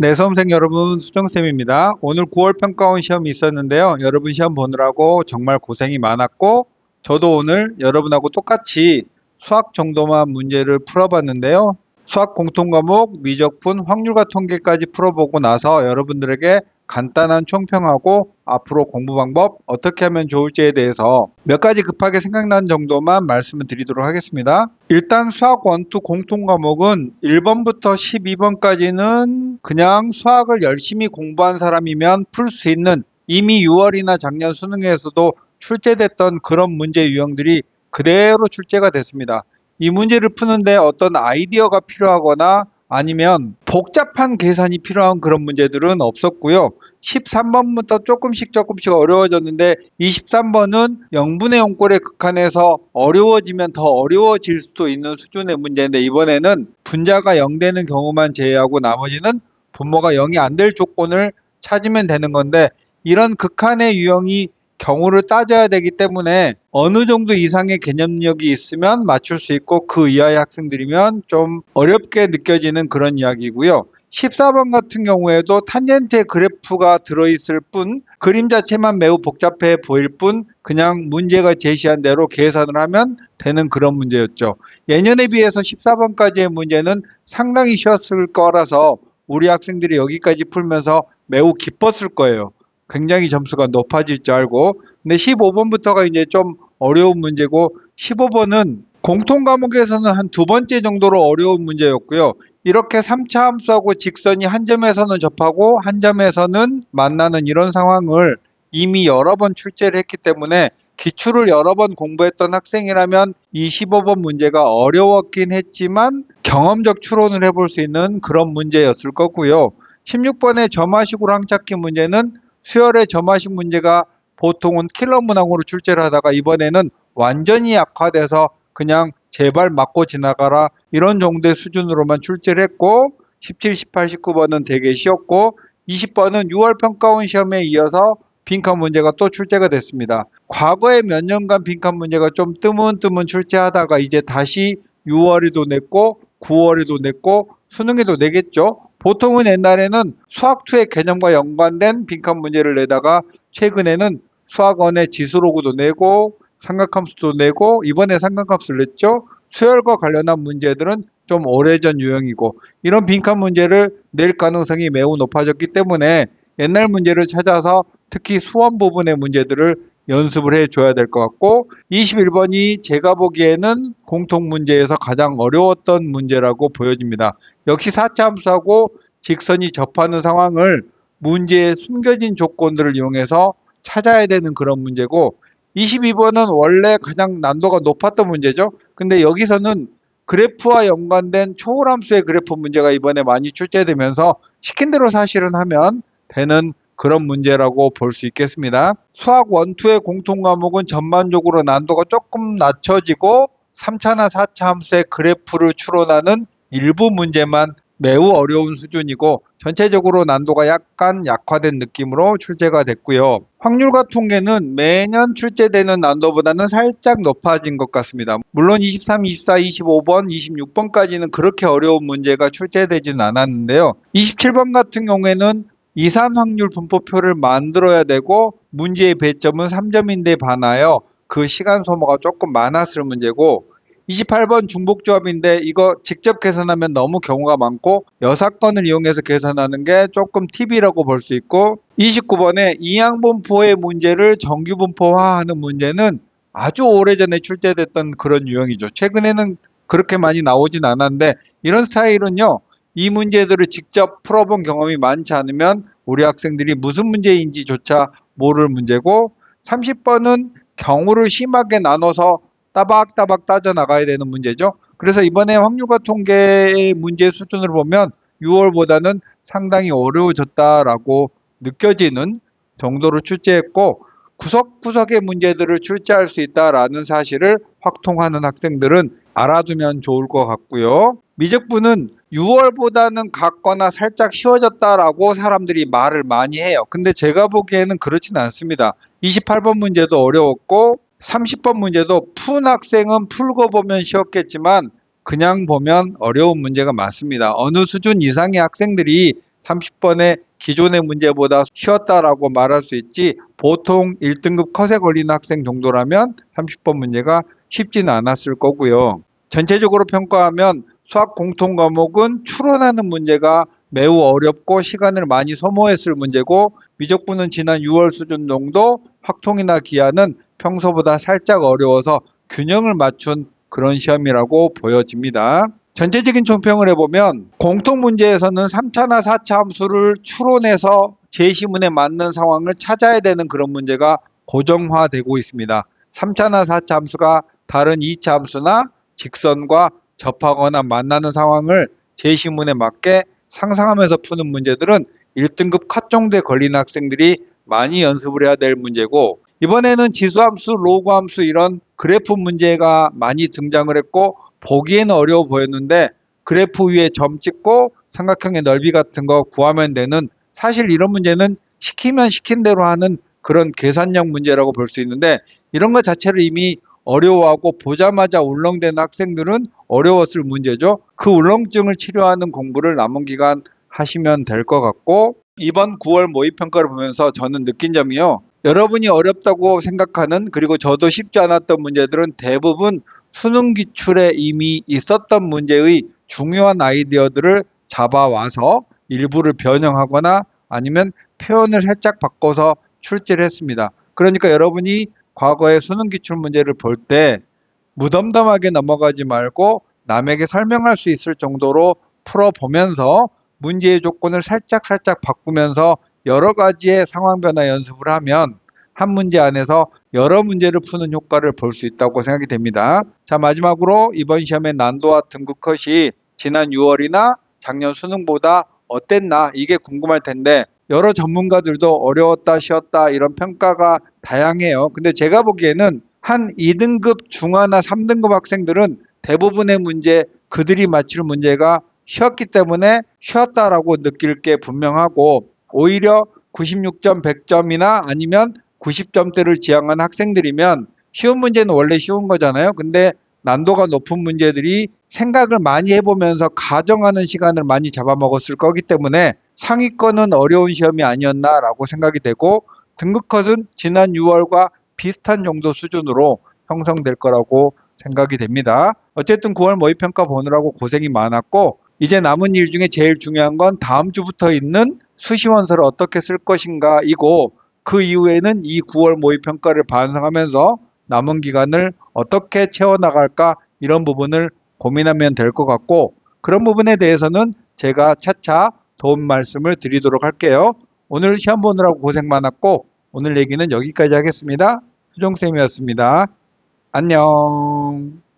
네, 수험생 여러분, 수정쌤입니다. 오늘 9월 평가원 시험이 있었는데요. 여러분 시험 보느라고 정말 고생이 많았고, 저도 오늘 여러분하고 똑같이 수학 정도만 문제를 풀어봤는데요. 수학 공통 과목, 미적분, 확률과 통계까지 풀어보고 나서 여러분들에게 간단한 총평하고 앞으로 공부 방법 어떻게 하면 좋을지에 대해서 몇 가지 급하게 생각난 정도만 말씀을 드리도록 하겠습니다. 일단 수학 원투 공통 과목은 1번부터 12번까지는 그냥 수학을 열심히 공부한 사람이면 풀 수 있는 이미 6월이나 작년 수능에서도 출제됐던 그런 문제 유형들이 그대로 출제가 됐습니다. 이 문제를 푸는데 어떤 아이디어가 필요하거나 아니면 복잡한 계산이 필요한 그런 문제들은 없었고요. 13번부터 조금씩 조금씩 어려워졌는데 23번은 0분의 0꼴에 극한해서 어려워지면 더 어려워질 수도 있는 수준의 문제인데 이번에는 분자가 0 되는 경우만 제외하고 나머지는 분모가 0이 안 될 조건을 찾으면 되는 건데 이런 극한의 유형이 경우를 따져야 되기 때문에 어느 정도 이상의 개념력이 있으면 맞출 수 있고 그 이하의 학생들이면 좀 어렵게 느껴지는 그런 이야기고요. 14번 같은 경우에도 탄젠트의 그래프가 들어있을 뿐 그림 자체만 매우 복잡해 보일 뿐 그냥 문제가 제시한 대로 계산을 하면 되는 그런 문제였죠. 예년에 비해서 14번까지의 문제는 상당히 쉬웠을 거라서 우리 학생들이 여기까지 풀면서 매우 기뻤을 거예요. 굉장히 점수가 높아질 줄 알고 근데 15번부터가 이제 좀 어려운 문제고 15번은 공통 과목에서는 한 두 번째 정도로 어려운 문제였고요. 이렇게 3차 함수하고 직선이 한 점에서는 접하고 한 점에서는 만나는 이런 상황을 이미 여러 번 출제를 했기 때문에 기출을 여러 번 공부했던 학생이라면 이 15번 문제가 어려웠긴 했지만 경험적 추론을 해볼 수 있는 그런 문제였을 거고요. 16번의 점화식으로 항찾기 문제는 수열의 점화식 문제가 보통은 킬러 문항으로 출제를 하다가 이번에는 완전히 약화돼서 그냥 제발 맞고 지나가라 이런 정도의 수준으로만 출제를 했고 17, 18, 19번은 되게 쉬웠고 20번은 6월 평가원 시험에 이어서 빈칸 문제가 또 출제가 됐습니다. 과거에 몇 년간 빈칸 문제가 좀 뜨문뜨문 출제하다가 이제 다시 6월에도 냈고 9월에도 냈고 수능에도 내겠죠. 보통은 옛날에는 수학2의 개념과 연관된 빈칸 문제를 내다가 최근에는 수학원의 지수로그도 내고 삼각함수도 내고 이번에 삼각함수를 냈죠. 수열과 관련한 문제들은 좀 오래전 유형이고 이런 빈칸 문제를 낼 가능성이 매우 높아졌기 때문에 옛날 문제를 찾아서 특히 수원 부분의 문제들을 연습을 해줘야 될 것 같고 21번이 제가 보기에는 공통 문제에서 가장 어려웠던 문제라고 보여집니다. 역시 4차 함수하고 직선이 접하는 상황을 문제의 숨겨진 조건들을 이용해서 찾아야 되는 그런 문제고 22번은 원래 가장 난도가 높았던 문제죠. 근데 여기서는 그래프와 연관된 초월함수의 그래프 문제가 이번에 많이 출제되면서 시킨 대로 사실은 하면 되는 그런 문제라고 볼 수 있겠습니다. 수학 원투의 공통 과목은 전반적으로 난도가 조금 낮춰지고 3차나 4차 함수의 그래프를 추론하는 일부 문제만 매우 어려운 수준이고 전체적으로 난도가 약간 약화된 느낌으로 출제가 됐고요. 확률과 통계는 매년 출제되는 난도보다는 살짝 높아진 것 같습니다. 물론 23, 24, 25번, 26번까지는 그렇게 어려운 문제가 출제되지는 않았는데요. 27번 같은 경우에는 이산 확률 분포표를 만들어야 되고 문제의 배점은 3점인데 반하여 그 시간 소모가 조금 많았을 문제고 28번 중복조합인데 이거 직접 계산하면 너무 경우가 많고 여사건을 이용해서 계산하는 게 조금 팁이라고 볼 수 있고 29번에 이항분포의 문제를 정규분포화하는 문제는 아주 오래전에 출제됐던 그런 유형이죠. 최근에는 그렇게 많이 나오진 않았는데 이런 스타일은요. 이 문제들을 직접 풀어본 경험이 많지 않으면 우리 학생들이 무슨 문제인지조차 모를 문제고 30번은 경우를 심하게 나눠서 따박따박 따져 나가야 되는 문제죠. 그래서 이번에 확률과 통계의 문제 수준을 보면 6월보다는 상당히 어려워졌다라고 느껴지는 정도로 출제했고 구석구석의 문제들을 출제할 수 있다라는 사실을 확통하는 학생들은 알아두면 좋을 것 같고요. 미적분은 6월보다는 같거나 살짝 쉬워졌다라고 사람들이 말을 많이 해요. 근데 제가 보기에는 그렇진 않습니다. 28번 문제도 어려웠고 30번 문제도 푼 학생은 풀고 보면 쉬웠겠지만 그냥 보면 어려운 문제가 많습니다. 어느 수준 이상의 학생들이 30번의 기존의 문제보다 쉬웠다라고 말할 수 있지 보통 1등급 컷에 걸리는 학생 정도라면 30번 문제가 쉽지는 않았을 거고요. 전체적으로 평가하면 수학 공통 과목은 추론하는 문제가 매우 어렵고 시간을 많이 소모했을 문제고 미적분은 지난 6월 수준 정도 확통이나 기하는 평소보다 살짝 어려워서 균형을 맞춘 그런 시험이라고 보여집니다. 전체적인 총평을 해보면 공통 문제에서는 3차나 4차 함수를 추론해서 제시문에 맞는 상황을 찾아야 되는 그런 문제가 고정화되고 있습니다. 3차나 4차 함수가 다른 2차 함수나 직선과 접하거나 만나는 상황을 제시문에 맞게 상상하면서 푸는 문제들은 1등급 컷 정도에 걸리는 학생들이 많이 연습을 해야 될 문제고 이번에는 지수함수, 로그함수 이런 그래프 문제가 많이 등장을 했고 보기에는 어려워 보였는데 그래프 위에 점 찍고 삼각형의 넓이 같은 거 구하면 되는 사실 이런 문제는 시키면 시킨 대로 하는 그런 계산형 문제라고 볼 수 있는데 이런 것 자체를 이미 어려워하고 보자마자 울렁대는 학생들은 어려웠을 문제죠. 그 울렁증을 치료하는 공부를 남은 기간 하시면 될 것 같고 이번 9월 모의평가를 보면서 저는 느낀 점이요. 여러분이 어렵다고 생각하는 그리고 저도 쉽지 않았던 문제들은 대부분 수능 기출에 이미 있었던 문제의 중요한 아이디어들을 잡아와서 일부를 변형하거나 아니면 표현을 살짝 바꿔서 출제를 했습니다. 그러니까 여러분이 과거의 수능 기출 문제를 볼 때 무덤덤하게 넘어가지 말고 남에게 설명할 수 있을 정도로 풀어보면서 문제의 조건을 살짝 살짝 바꾸면서 여러 가지의 상황 변화 연습을 하면 한 문제 안에서 여러 문제를 푸는 효과를 볼 수 있다고 생각이 됩니다. 자, 마지막으로 이번 시험의 난도와 등급 컷이 지난 6월이나 작년 수능보다 어땠나 이게 궁금할 텐데 여러 전문가들도 어려웠다 쉬웠다 이런 평가가 다양해요. 근데 제가 보기에는 한 2등급 중하나 3등급 학생들은 대부분의 문제 그들이 맞출 문제가 쉬웠기 때문에 쉬웠다라고 느낄 게 분명하고 오히려 96점 100점이나 아니면 90점대를 지향한 학생들이면 쉬운 문제는 원래 쉬운 거잖아요. 근데 난도가 높은 문제들이 생각을 많이 해보면서 가정하는 시간을 많이 잡아먹었을 거기 때문에 상위권은 어려운 시험이 아니었나라고 생각이 되고 등급컷은 지난 6월과 비슷한 정도 수준으로 형성될 거라고 생각이 됩니다. 어쨌든 9월 모의평가 보느라고 고생이 많았고 이제 남은 일 중에 제일 중요한 건 다음 주부터 있는 수시원서를 어떻게 쓸 것인가 이고 그 이후에는 이 9월 모의평가를 반성하면서 남은 기간을 어떻게 채워나갈까 이런 부분을 고민하면 될 것 같고 그런 부분에 대해서는 제가 차차 도움 말씀을 드리도록 할게요. 오늘 시험 보느라고 고생 많았고 오늘 얘기는 여기까지 하겠습니다. 수정쌤이었습니다. 안녕.